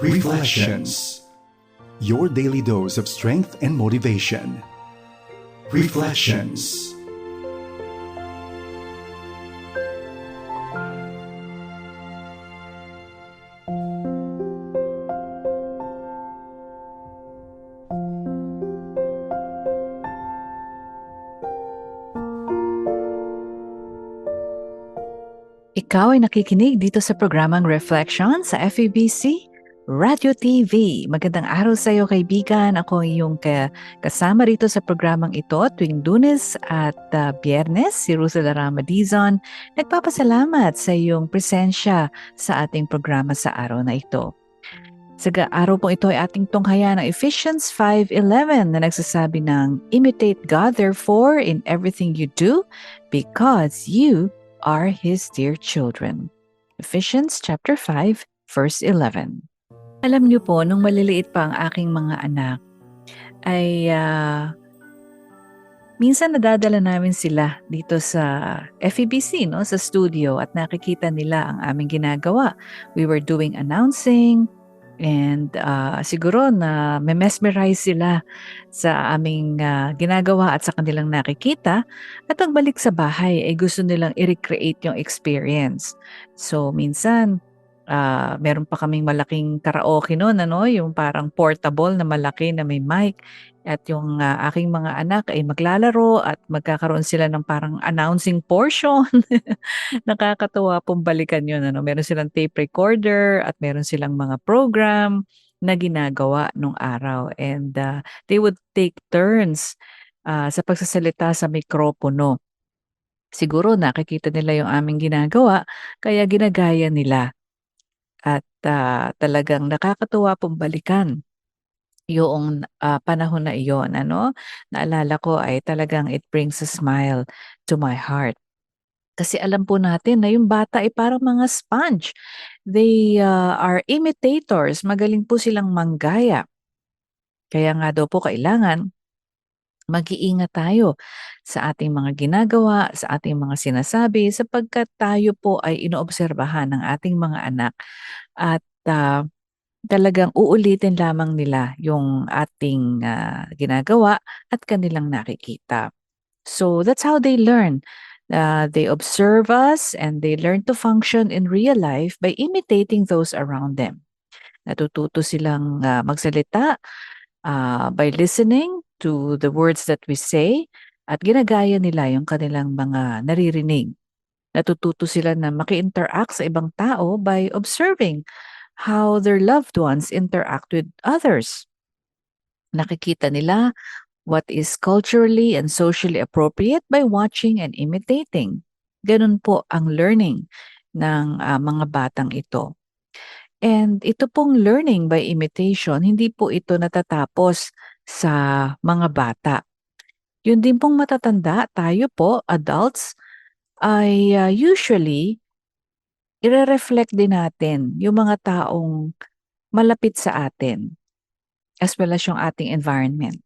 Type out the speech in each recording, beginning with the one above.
Reflections. Your daily dose of strength and motivation. Reflections. Ikaw ay nakikinig dito sa programang Reflection sa FEBC Radio TV. Magandang araw sa iyo kaibigan. Ako ka- kasama rito sa programang ito tuwing lunes at uh, biyernes. Si Rosela Ramadizon. Nagpapasalamat sa iyong presensya sa ating programa sa araw na ito. Sa araw po ito ay ating tunghayan ng Ephesians 5.11 na nagsasabi ng Imitate God therefore in everything you do because you are his dear children. Ephesians chapter 5 verse 11. Alam niyo po nung maliliit pa ang aking mga anak ay ah, minsan nadadala namin sila dito sa FEBC no sa studio at nakikita nila ang aming ginagawa. We were doing announcing and ah, siguro na mesmerize sila sa aming ah, ginagawa at sa kanilang nakikita at pagbalik sa bahay ay gusto nilang i-recreate yung experience. So minsan ah, meron pa kaming malaking karaoke noon ano, yung parang portable na malaki na may mic at yung ah, aking mga anak ay maglalaro at magkakaroon sila ng parang announcing portion. Nakakatuwa pong balikan yun ano. Meron silang tape recorder at meron silang mga program na ginagawa nung araw and ah, they would take turns ah, sa pagsasalita sa mikropono. Siguro nakikita nila yung aming ginagawa, kaya ginagaya nila. At ah, talagang nakakatuwa pong balikan yung ah, panahon na iyon. Ano? Naalala ko ay talagang it brings a smile to my heart. Kasi alam po natin na yung bata ay parang mga sponge. They ah, are imitators. Magaling po silang manggaya. Kaya nga daw po kailangan mag-iingat tayo sa ating mga ginagawa, sa ating mga sinasabi, sapagkat tayo po ay inoobserbahan ng ating mga anak at ah, talagang uulitin lamang nila yung ating ah, ginagawa at kanilang nakikita. So that's how they learn. Uh, they observe us and they learn to function in real life by imitating those around them. Natututo silang ah, magsalita ah, by listening to the words that we say at ginagaya nila yung kanilang mga naririnig. Natututo sila na maki-interact sa ibang tao by observing how their loved ones interact with others. Nakikita nila what is culturally and socially appropriate by watching and imitating. Ganun po ang learning ng ah, mga batang ito. And ito pong learning by imitation, hindi po ito natatapos sa mga bata. Yun din pong matatanda, tayo po, adults, ay ah, usually, ire-reflect din natin yung mga taong malapit sa atin as well as yung ating environment.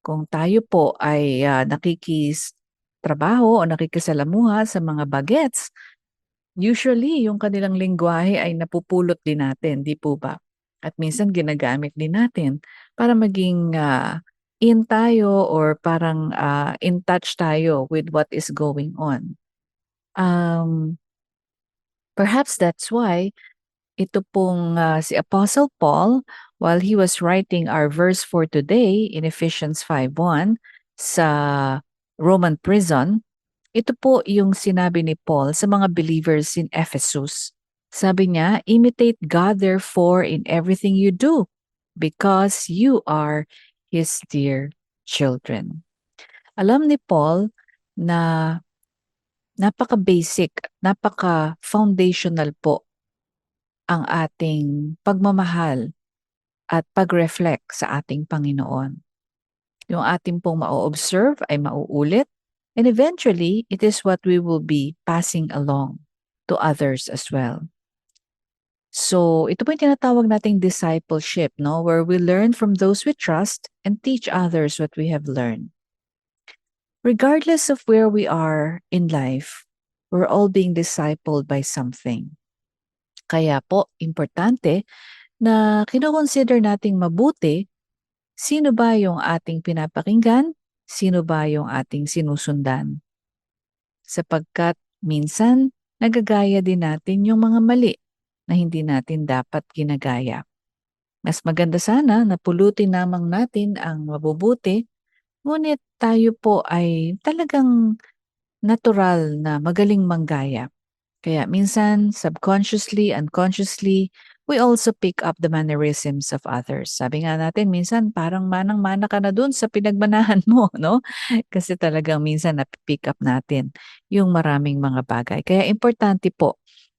Kung tayo po ay ah, nakikitrabaho o nakikisalamuha sa mga bagets, usually yung kanilang lingwahe ay napupulot din natin, di po ba? At minsan ginagamit din natin para maging ah, in tayo or parang ah, in touch tayo with what is going on. Um, perhaps that's why ito pong ah, si Apostle Paul, while he was writing our verse for today in Ephesians 5.1 sa Roman prison, ito po yung sinabi ni Paul sa mga believers in Ephesus. Sabi niya, imitate God therefore in everything you do because you are His dear children. Alam ni Paul na napaka-basic, napaka-foundational po ang ating pagmamahal at pag-reflect sa ating Panginoon. Yung ating pong ma-observe ay mauulit and eventually it is what we will be passing along to others as well. So, ito po yung tinatawag nating discipleship, no? Where we learn from those we trust and teach others what we have learned. Regardless of where we are in life, we're all being discipled by something. Kaya po, importante na kinoconsider nating mabuti sino ba yung ating pinapakinggan, sino ba yung ating sinusundan. Sapagkat minsan nagagaya din natin yung mga mali na hindi natin dapat ginagaya. Mas maganda sana na pulutin namang natin ang mabubuti, ngunit tayo po ay talagang natural na magaling manggaya. Kaya minsan, subconsciously, unconsciously, we also pick up the mannerisms of others. Sabi nga natin, minsan parang manang-mana ka na dun sa pinagmanahan mo, no? Kasi talagang minsan napipick up natin yung maraming mga bagay. Kaya importante po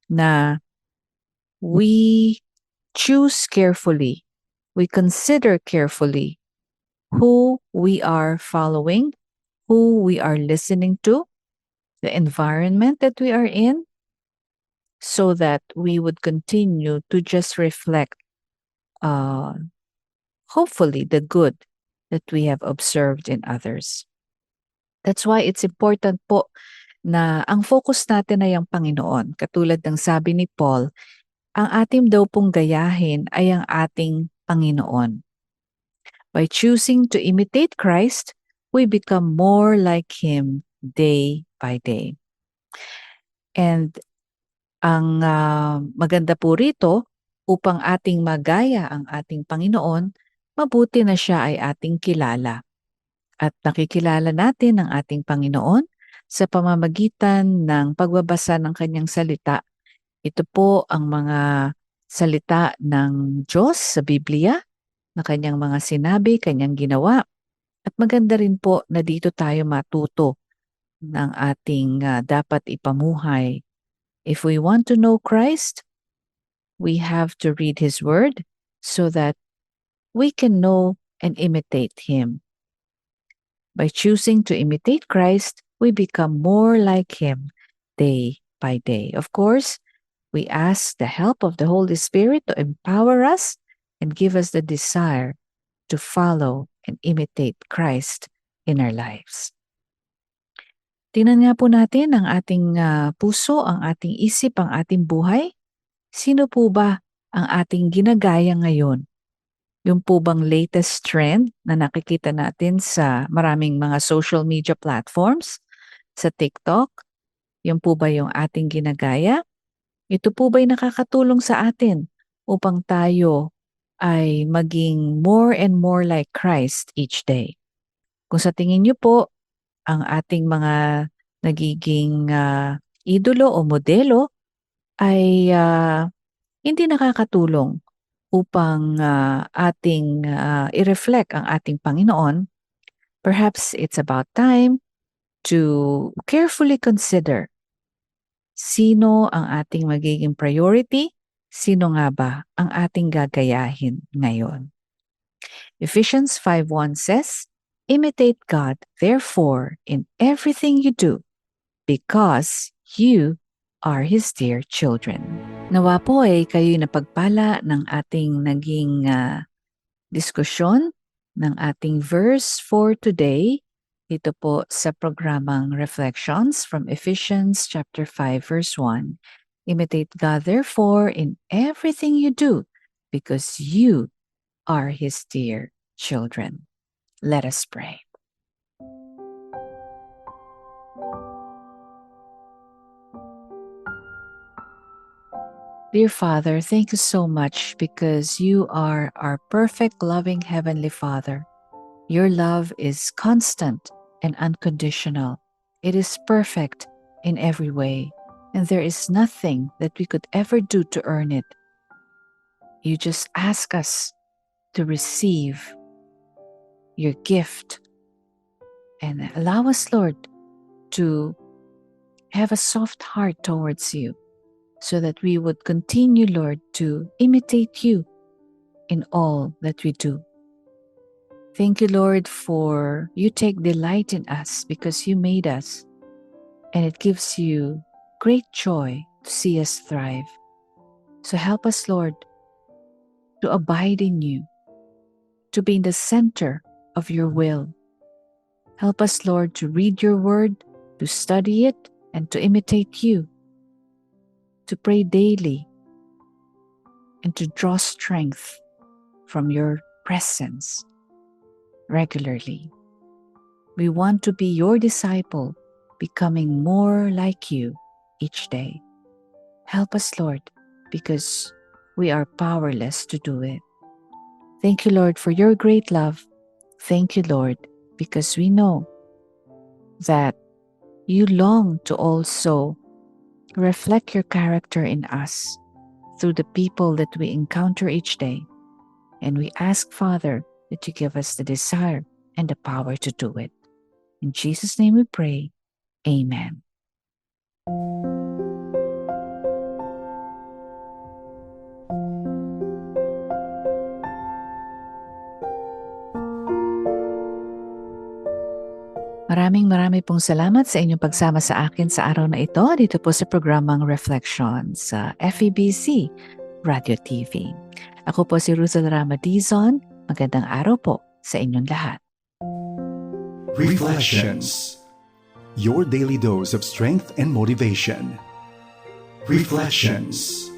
na we choose carefully, we consider carefully who we are following, who we are listening to, the environment that we are in, so that we would continue to just reflect, uh, hopefully, the good that we have observed in others. That's why it's important po na ang focus natin ay ang Panginoon. Katulad ng sabi ni Paul, ang ating daw pong gayahin ay ang ating Panginoon. By choosing to imitate Christ, we become more like Him day by day. And ang uh, maganda po rito, upang ating magaya ang ating Panginoon, mabuti na siya ay ating kilala. At nakikilala natin ang ating Panginoon sa pamamagitan ng pagbabasa ng kanyang salita. Ito po ang mga salita ng Diyos sa Biblia na kanyang mga sinabi, kanyang ginawa. At maganda rin po na dito tayo matuto ng ating uh, dapat ipamuhay If we want to know Christ, we have to read His Word so that we can know and imitate Him. By choosing to imitate Christ, we become more like Him day by day. Of course, we ask the help of the Holy Spirit to empower us and give us the desire to follow and imitate Christ in our lives. Tingnan nga po natin ang ating uh, puso, ang ating isip, ang ating buhay. Sino po ba ang ating ginagaya ngayon? Yung po bang latest trend na nakikita natin sa maraming mga social media platforms, sa TikTok? Yung po ba yung ating ginagaya? Ito po ba'y nakakatulong sa atin upang tayo ay maging more and more like Christ each day? Kung sa tingin niyo po, ang ating mga nagiging uh, idolo o modelo ay uh, hindi nakakatulong upang uh, ating uh, i-reflect ang ating Panginoon, perhaps it's about time to carefully consider sino ang ating magiging priority, sino nga ba ang ating gagayahin ngayon. Ephesians 5.1 says, Imitate God, therefore, in everything you do, because you are His dear children. Nawa po ay kayo'y napagpala ng ating naging uh, diskusyon ng ating verse for today. Ito po sa programang Reflections from Ephesians chapter 5 verse 1. Imitate God therefore in everything you do because you are His dear children. Let us pray. Dear Father, thank you so much because you are our perfect, loving Heavenly Father. Your love is constant and unconditional. It is perfect in every way, and there is nothing that we could ever do to earn it. You just ask us to receive your gift. And allow us, Lord, to have a soft heart towards you so that we would continue, Lord, to imitate you in all that we do. Thank you, Lord, for you take delight in us because you made us, and it gives you great joy to see us thrive. So help us, Lord, to abide in you, to be in the center of your will. Help us, Lord, to read your word, to study it, and to imitate you, to pray daily, and to draw strength from your presence regularly. We want to be your disciple, becoming more like you each day. Help us, Lord, because we are powerless to do it. Thank you, Lord, for your great love. Thank you, Lord, because we know that you long to also reflect your character in us through the people that we encounter each day. And we ask, Father, that you give us the desire and the power to do it. In Jesus' name we pray. Amen. Maraming marami pong salamat sa inyong pagsama sa akin sa araw na ito dito po sa programang Reflection sa FEBC Radio TV. Ako po si Ruzal Rama Dizon. Magandang araw po sa inyong lahat. Reflections. Your daily dose of strength and motivation. Reflections.